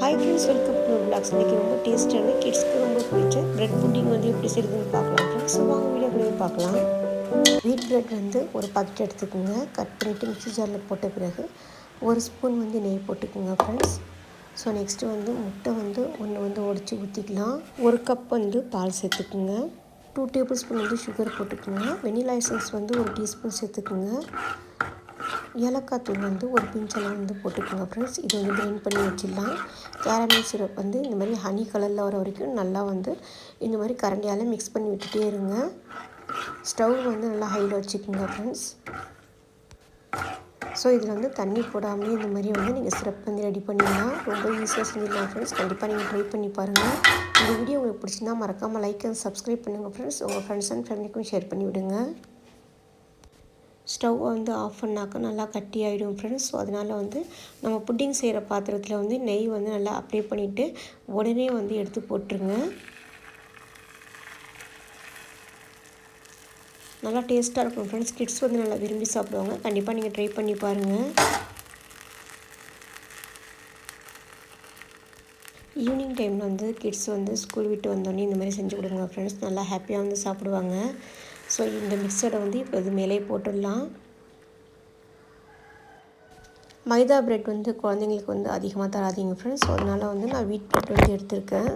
Hi friends welcome to blogs இன்றைக்கி ரொம்ப டேஸ்ட்டான கிட்ஸ்க்கு ரொம்ப பிடிச்ச பிரெட் புட்டிங் வந்து எப்படி செய்யுதுன்னு பார்க்கலாம் ஃப்ரெண்ட்ஸ் வாங்க வீடியோக்குள்ளேயும் பார்க்கலாம். வீட் பிரெட் வந்து ஒரு பக்கெட் எடுத்துக்கோங்க. கட் பண்ணிவிட்டு மிக்ஸி ஜாரில் போட்ட பிறகு ஒரு ஸ்பூன் வந்து நெய் போட்டுக்கோங்க ஃப்ரெண்ட்ஸ் ஸோ நெக்ஸ்ட்டு வந்து முட்டை வந்து ஒன்று வந்து உடச்சி ஊற்றிக்கலாம் ஒரு கப் வந்து பால் சேர்த்துக்குங்க. டூ டேபிள் ஸ்பூன் வந்து சுகர் போட்டுக்கோங்க. வெனிலா எசன்ஸ் வந்து ஒரு டீஸ்பூன் சேர்த்துக்குங்க. ஏலக்காய் தூள் வந்து ஒரு பிஞ்செல்லாம் வந்து போட்டுக்கோங்க ஃப்ரெண்ட்ஸ் இது வந்து கிரைண்ட் பண்ணி வச்சிடலாம். கேரமல் சிரப் வந்து இந்த மாதிரி ஹனி கலரில் வர வரைக்கும் நல்லா வந்து இந்த மாதிரி கரண்டியால் மிக்ஸ் பண்ணி விட்டுட்டே இருங்க. ஸ்டவ் வந்து நல்லா ஹையில் வச்சுக்கோங்க ஃப்ரெண்ட்ஸ் ஸோ இதில் வந்து தண்ணி போடாமலே இந்த மாதிரி வந்து நீங்கள் சிரப் வந்து ரெடி பண்ணிடலாம். ரொம்ப ஈஸியாக செஞ்சிடலாம் ஃப்ரெண்ட்ஸ் கண்டிப்பாக நீங்கள் ட்ரை பண்ணி பாருங்கள் இந்த வீடியோ உங்களுக்கு பிடிச்சிருந்தால் மறக்காமல் லைக் அண்ட் சப்ஸ்கிரைப் பண்ணுங்கள் ஃப்ரெண்ட்ஸ் உங்கள் ஃப்ரெண்ட்ஸ் அண்ட் ஃபேமிலிக்கும் ஷேர் பண்ணி விடுங்க. ஸ்டவ் வந்து ஆஃப் பண்ணாக்க நல்லா கட்டி ஆகிடும் ஃப்ரெண்ட்ஸ் ஸோ அதனால் வந்து நம்ம புட்டிங் செய்கிற பாத்திரத்தில் வந்து நெய் வந்து நல்லா அப்ளை பண்ணிவிட்டு உடனே வந்து எடுத்து போட்டுருங்க. நல்லா டேஸ்ட்டாக இருக்கும் ஃப்ரெண்ட்ஸ் கிட்ஸ் வந்து நல்லா விரும்பி சாப்பிடுவாங்க. கண்டிப்பாக நீங்கள் ட்ரை பண்ணி பாருங்கள் ஈவினிங் டைமில் வந்து கிட்ஸ் வந்து ஸ்கூல் விட்டு வந்தோடனே இந்த மாதிரி செஞ்சு கொடுங்க ஃப்ரெண்ட்ஸ் நல்லா ஹாப்பியாக வந்து சாப்பிடுவாங்க. ஸோ இந்த மிக்சரை வந்து இப்போ இது மேலே போட்டுடலாம். மைதா பிரெட் வந்து குழந்தைங்களுக்கு வந்து அதிகமாக தராதிங்க ஃப்ரெண்ட்ஸ் ஸோ அதனால் வந்து நான் வீட் பிரெட் வந்து எடுத்திருக்கேன்.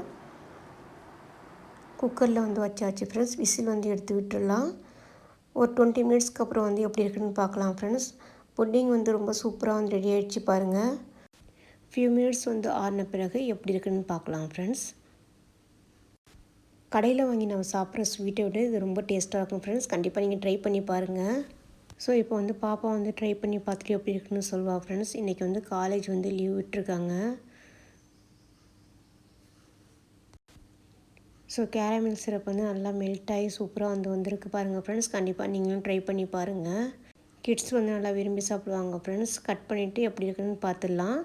குக்கரில் வந்து வச்சாச்சு ஃப்ரெண்ட்ஸ் விசில் வந்து எடுத்து விட்டுடலாம். ஒரு டுவெண்ட்டி மினிட்ஸ்க்கு அப்புறம் வந்து எப்படி இருக்குன்னு பார்க்கலாம் ஃப்ரெண்ட்ஸ் புட்டிங் வந்து ரொம்ப சூப்பராக வந்து ரெடி ஆகிடுச்சு பாருங்கள் ஃபியூ மினிட்ஸ் வந்து ஆறின பிறகு எப்படி இருக்குன்னு பார்க்கலாம் ஃப்ரெண்ட்ஸ் கடையில் வாங்கி நம்ம சாப்பிட்ற ஸ்வீட்டை விட இது ரொம்ப டேஸ்ட்டாக இருக்கும் ஃப்ரெண்ட்ஸ் கண்டிப்பாக நீங்கள் ட்ரை பண்ணி பாருங்கள் ஸோ இப்போ வந்து பாப்பா வந்து ட்ரை பண்ணி பார்த்துட்டு எப்படி இருக்குன்னு சொல்லுவாள் ஃப்ரெண்ட்ஸ் இன்றைக்கி வந்து காலேஜ் வந்து லீவ் விட்டுருக்காங்க. ஸோ கேரமில் சிரப் வந்து நல்லா மெல்ட் ஆகி சூப்பராக வந்து வந்திருக்கு பாருங்கள் ஃப்ரெண்ட்ஸ் கண்டிப்பாக நீங்களும் ட்ரை பண்ணி பாருங்கள் கிட்ஸ் வந்து நல்லா விரும்பி சாப்பிடுவாங்க ஃப்ரெண்ட்ஸ் கட் பண்ணிவிட்டு எப்படி இருக்குன்னு பார்த்துடலாம்.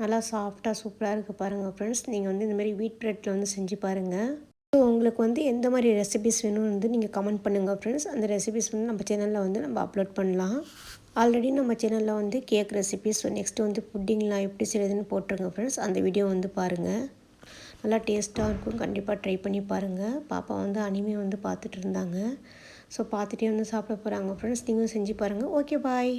நல்லா சாஃப்டாக சூப்பராக இருக்குது பாருங்கள் ஃப்ரெண்ட்ஸ் நீங்கள் வந்து இந்தமாரி வீட் ப்ரெட்டில் வந்து செஞ்சு பாருங்கள் ஸோ உங்களுக்கு வந்து எந்த மாதிரி ரெசிபிஸ் வேணும்னு வந்து நீங்கள் கமெண்ட் பண்ணுங்கள் ஃப்ரெண்ட்ஸ் அந்த ரெசிபிஸ் வந்து நம்ம சேனலில் வந்து நம்ம அப்லோட் பண்ணலாம். ஆல்ரெடி நம்ம சேனலில் வந்து கேக் ரெசிபிஸ் நெக்ஸ்ட்டு வந்து புட்டிங்லாம் எப்படி செய்யுதுன்னு போட்டிருங்க ஃப்ரெண்ட்ஸ் அந்த வீடியோ வந்து பாருங்கள் நல்லா டேஸ்ட்டாக இருக்கும். கண்டிப்பாக ட்ரை பண்ணி பாருங்கள் பாப்பா வந்து அனிமே வந்து பார்த்துட்டு இருந்தாங்க. ஸோ பார்த்துட்டே வந்து சாப்பிட போகிறாங்க ஃப்ரெண்ட்ஸ் நீங்களும் செஞ்சு பாருங்கள் ஓகே பாய்